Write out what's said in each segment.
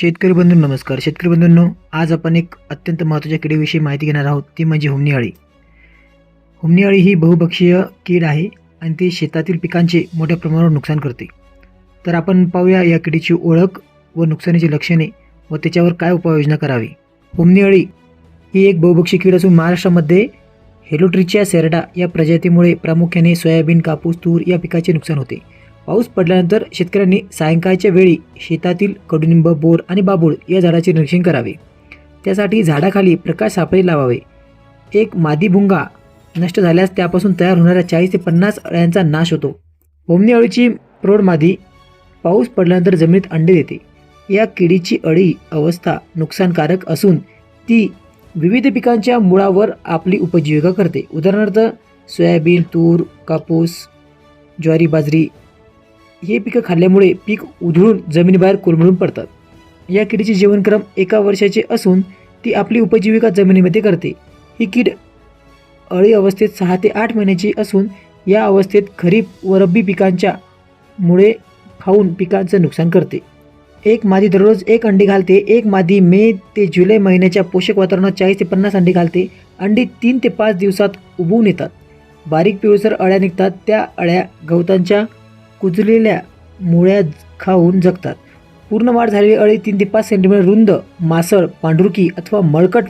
शेतकरी बंधू नमस्कार. शेतकरी बंधूंनो आज आपण एक अत्यंत महत्त्वाच्या किडीविषयी माहिती घेणार आहोत. ती म्हणजे हुमणी अळी हुमणी अळी ही बहुभक्षीय कीड आहे आणि ती शेतातील पिकांचे मोठ्या प्रमाणावर नुकसान करते. तर आपण पाहूया या किडीची ओळख व नुकसानीची लक्षणे व त्याच्यावर काय उपाययोजना करावी. हुमणी अळी ही एक बहुभक्षी कीड असून महाराष्ट्रामध्ये हेलोट्रिचिया सेरडा या प्रजातीमुळे प्रामुख्याने सोयाबीन कापूस तूर या पिकाचे नुकसान होते. पाऊस पडल्यानंतर शेतकऱ्यांनी सायंकाळच्या वेळी शेतातील कडुनिंब बोर आणि बाबूळ या झाडाचे निरीक्षण करावे. त्यासाठी झाडाखाली प्रकाश सापळे लावावे. एक मादी भुंगा नष्ट झाल्यास त्यापासून तयार होणाऱ्या चाळीस ते पन्नास अळ्यांचा नाश होतो. होमनी अळीची प्रौढ मादी पाऊस पडल्यानंतर जमिनीत अंडे देते. या किडीची अळी अवस्था नुकसानकारक असून ती विविध पिकांच्या मुळावर आपली उपजीविका करते. उदाहरणार्थ सोयाबीन तूर कापूस ज्वारी बाजरी हे पिकं खाल्ल्यामुळे पीक उधळून जमिनीबाहेर कोलमडून पडतात. या किडीचे जीवनक्रम एका वर्षाचे असून ती आपली उपजीविका जमिनीमध्ये करते. ही कीड अळी अवस्थेत सहा ते आठ महिन्याची असून या अवस्थेत खरीप व रब्बी पिकांच्या मुळे खाऊन पिकांचं नुकसान करते. एक मादी दररोज एक अंडी घालते. एक मादी मे ते जुलै महिन्याच्या पोषक वातावरणात चाळीस ते पन्नास अंडी घालते. अंडी तीन ते पाच दिवसात उबवून येतात. बारीक पिवळसर अळ्या निघतात. त्या अळ्या गवतांच्या कुजलेल्या मुळ्या खाऊन जगतात. पूर्ण वाढ झालेली अळी तीन ते पाच सेंटीमीटर रुंद मासळ पांढरुकी अथवा मळकट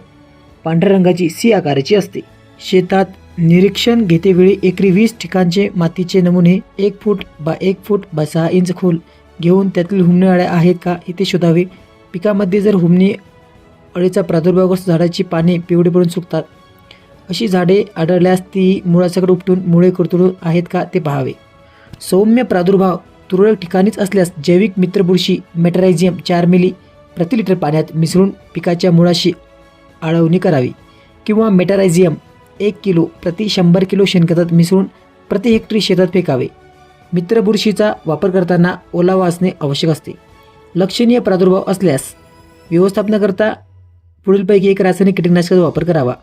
पांढऱ्या रंगाची सी आकाराची असते. शेतात निरीक्षण घेतेवेळी एकरी वीस ठिकाणचे मातीचे नमुने एक फूट बा एक फूट बा सहा इंच खोल घेऊन त्यातील हुमणी अळ्या आहेत का इथे शोधावे. पिकामध्ये जर हुमणी अळीचा प्रादुर्भाव असतो झाडाची पाने पिवळी पडून सुकतात. अशी झाडे आढळल्यास ती मुळासकट उपटून मुळे कुरतुरू आहेत का ते पाहावे. सौम्य प्रादुर्भाव तुरळक ठिकाणीच असल्यास जैविक मित्रबुरशी मेटरायझियम चार मिली प्रति लिटर पाण्यात मिसळून पिकाच्या मुळाशी आळवणी करावी किंवा मेटरायझियम एक किलो प्रति शंभर किलो शेणखतात मिसळून प्रति हेक्टरी शेतात फेकावे. मित्रबुरशीचा वापर करताना ओलावा असणे आवश्यक असते. लक्षणीय प्रादुर्भाव असल्यास व्यवस्थापनाकरता पुढीलपैकी एक रासायनिक कीटकनाशकाचा वापर करावा.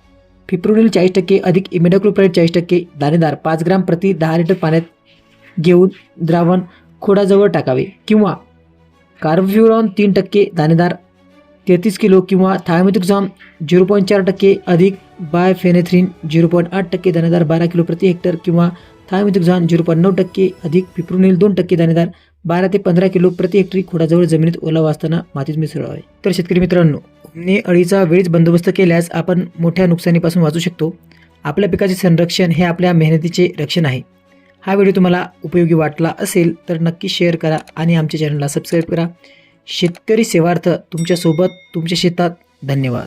फिप्रोनिल चाळीस टक्के अधिक इमेडोक्लोप्राईड चाळीस टक्के दाणेदार पाच ग्राम प्रति दहा लिटर पाण्यात घेऊन द्रावण खोडाजवळ टाकावे किंवा कार्बोफ्युरॉन तीन टक्के दाणेदार तेहतीस किलो किंवा थायमेथिक्झॉम झिरो पॉईंट चार टक्के अधिक बायफेनेथ्रिन झिरो पॉईंट आठ टक्के दाणेदार बारा किलो प्रति हेक्टर किंवा थायमेथिक्झॉन झिरो पॉईंट नऊ टक्के अधिक पिप्रोनिल दोन टक्के दाणेदार बारा ते पंधरा किलो प्रति हेक्टरी खोडाजवळ जमिनीत ओलावा असताना मातीत मिसळावे तर शेतकरी मित्रांनो ने अळीचा वेळीच बंदोबस्त केल्यास आपण मोठ्या नुकसानीपासून वाचू शकतो. आपल्या पिकाचे संरक्षण हे आपल्या मेहनतीचे रक्षण आहे. हा व्हिडिओ तुम्हाला उपयोगी वाटला असेल तर नक्की शेअर करा आणि आमच्या चॅनलला सबस्क्राईब करा. शेतकरी सेवार्थ तुमच्यासोबत तुमच्या शेतात धन्यवाद.